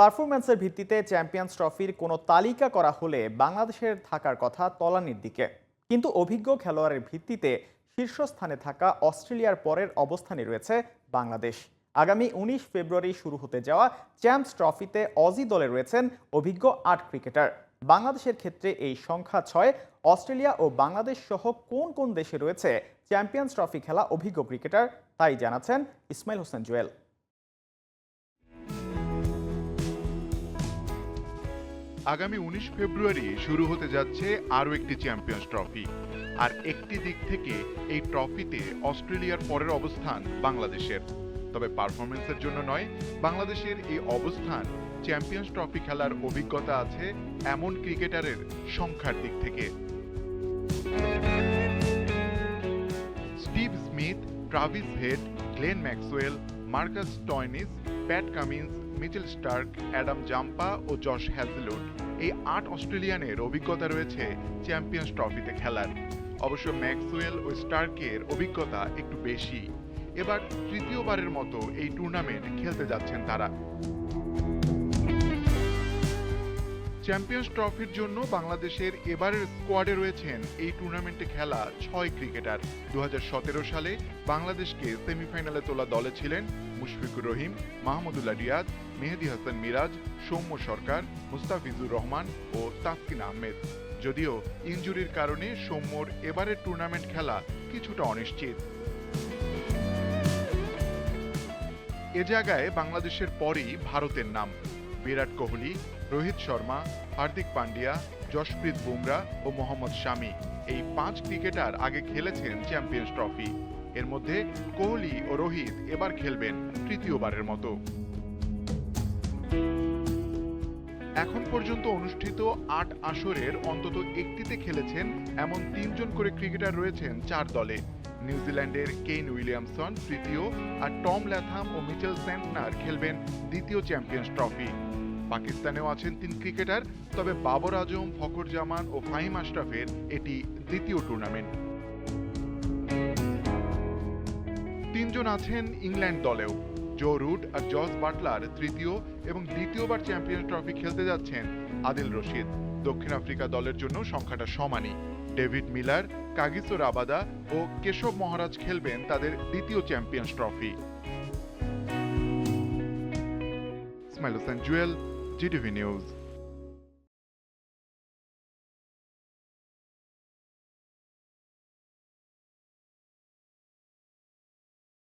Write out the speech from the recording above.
পারফরম্যান্সের ভিত্তিতে চ্যাম্পিয়ন্স ট্রফির কোনো তালিকা করা হলে বাংলাদেশের থাকার কথা তলানির দিকে। কিন্তু অভিজ্ঞ খেলোয়াড়ের ভিত্তিতে শীর্ষস্থানে থাকা অস্ট্রেলিয়ার পরের অবস্থানে রয়েছে বাংলাদেশ। আগামী উনিশ ফেব্রুয়ারি শুরু হতে যাওয়া চ্যাম্পস ট্রফিতে অজি দলে রয়েছেন অভিজ্ঞ আট ক্রিকেটার। বাংলাদেশের ক্ষেত্রে এই সংখ্যা ছয়। অস্ট্রেলিয়া ও বাংলাদেশ সহ কোন কোন দেশে রয়েছে চ্যাম্পিয়ন্স ট্রফি খেলা অভিজ্ঞ ক্রিকেটার, তাই জানাচ্ছেন ইসমাইল হোসেন জুয়েল। আগামী উনিশ ফেব্রুয়ারি শুরু হতে যাচ্ছে আরও একটি চ্যাম্পিয়ন্স ট্রফি। আর একটি দিক থেকে এই ট্রফিতে অস্ট্রেলিয়ার পরের অবস্থান বাংলাদেশের। তবে পারফরমেন্সের জন্য নয়, বাংলাদেশের এই অবস্থান চ্যাম্পিয়ন্স ট্রফি খেলার অভিজ্ঞতা আছে এমন ক্রিকেটারের সংখ্যার দিক থেকে। Steve Smith, Travis Head, Glenn Maxwell, Marcus Stoinis, Pat Cummins Mitchell Starc, Adam Zampa ও জশ হ্যাজলুড এই আট অস্ট্রেলিয়ানের অভিজ্ঞতা রয়েছে চ্যাম্পিয়ন্স ট্রফিতে খেলার। অবশ্য ম্যাক্সওয়েল ও স্টার্কের অভিজ্ঞতা একটু বেশি। এবার তৃতীয়বারের মতো এই টুর্নামেন্ট খেলতে যাচ্ছেন তারা। চ্যাম্পিয়ন্স ট্রফির জন্য বাংলাদেশের এবারের স্কোয়াডে রয়েছেন এই টুর্নামেন্টে খেলা ছয় ক্রিকেটার দু হাজার সতেরো সালে বাংলাদেশকে সেমিফাইনালে তোলা দলে ছিলেন মুশফিকুর রহিম, মাহমুদুল্লাহ রিয়াদ, মেহেদি হাসান মিরাজ, সৌম্য সরকার, মুস্তাফিজুর রহমান ও তাসকিন আহমেদ। যদিও ইনজুরির কারণে সৌম্যর এবারের টুর্নামেন্ট খেলা কিছুটা অনিশ্চিত। এ জায়গায় বাংলাদেশের পরই ভারতের নাম। বিরাট কোহলি, রোহিত শর্মা, হার্দিক পান্ডিয়া যশপ্রীত বুমরা ও মোহাম্মদ শামি এই পাঁচ ক্রিকেটার আগে খেলেছেন চ্যাম্পিয়ন্স ট্রফি। এর মধ্যে কোহলি ও রোহিত এবার খেলবেন তৃতীয়বারের মতো। এখন পর্যন্ত অনুষ্ঠিত আট আসরের অন্তত একটিতে খেলেছেন এমন তিনজন করে ক্রিকেটার রয়েছেন চার দলে। নিউজিল্যান্ডের কেইন উইলিয়ামসন তৃতীয় আর টম ল্যাথাম ও মিচেল সেন্টনার খেলবেন দ্বিতীয় চ্যাম্পিয়ন্স ট্রফি। পাকিস্তানেও আছেন তিন ক্রিকেটার, তবে বাবর আজম, ফখর জামান ও ফাহিম আশরাফের এটি দ্বিতীয় টুর্নামেন্ট। তিনজন আছেন ইংল্যান্ড দলেও। জো রুট আর জস বাটলার তৃতীয় এবং দ্বিতীয়বার চ্যাম্পিয়ন্স ট্রফি খেলতে যাচ্ছেন আদিল রশিদ। দক্ষিণ আফ্রিকা দলের জন্য সংখ্যাটা সমানই। ডেভিড মিলার, কাগিসো রাবাদা ও কেশব মহারাজ খেলবেন তাদের দ্বিতীয় champions trophy. Ismail Hossain Jewel, GTV news.